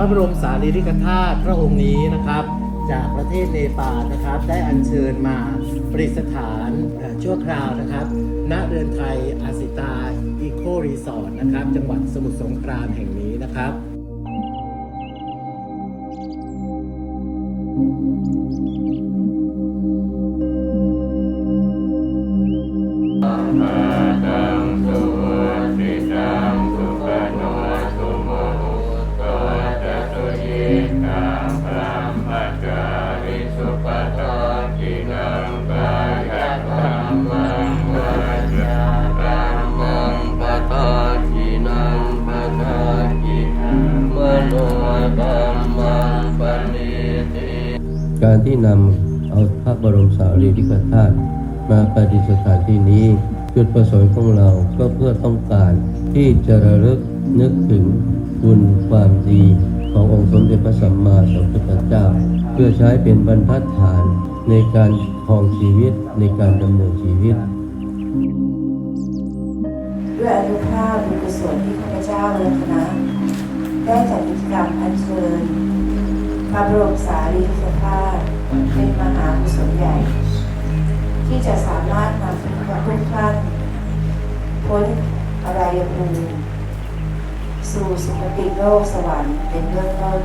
พระบรมสารีริกธาตุพระองค์นี้นะครับ จากประเทศเนปาลนะครับ ได้อัญเชิญมาประดิษฐานชั่วคราวนะครับ ณเรือนไทยอาสิตาอีโครีสอร์ทนะครับ จังหวัดสมุทรสงครามแห่งนี้นะครับ การที่นำเอาพระบรมสารีริกธาตุมาประดิษฐานที่นี้ จุดประสงค์ของเราก็เพื่อต้องการที่จะระลึกนึกถึงบุญความดีขององค์สมเด็จพระสัมมาสัมพุทธเจ้า เพื่อใช้เป็นบรรทัดฐานในการครองชีวิตในการดำเนินชีวิต ด้วยอนุภาพบุญกุศลที่ข้าพเจ้าและคณะได้จัดกิจกรรมอัญเชิญพระบรมสารีริกธาตุเป็นมหากุศลใหญ่ ที่จะสามารถนำทุกท่านพ้นอะไรยภูมิสู่สุคติโลกสวรรค์เป็นเบื้องต้น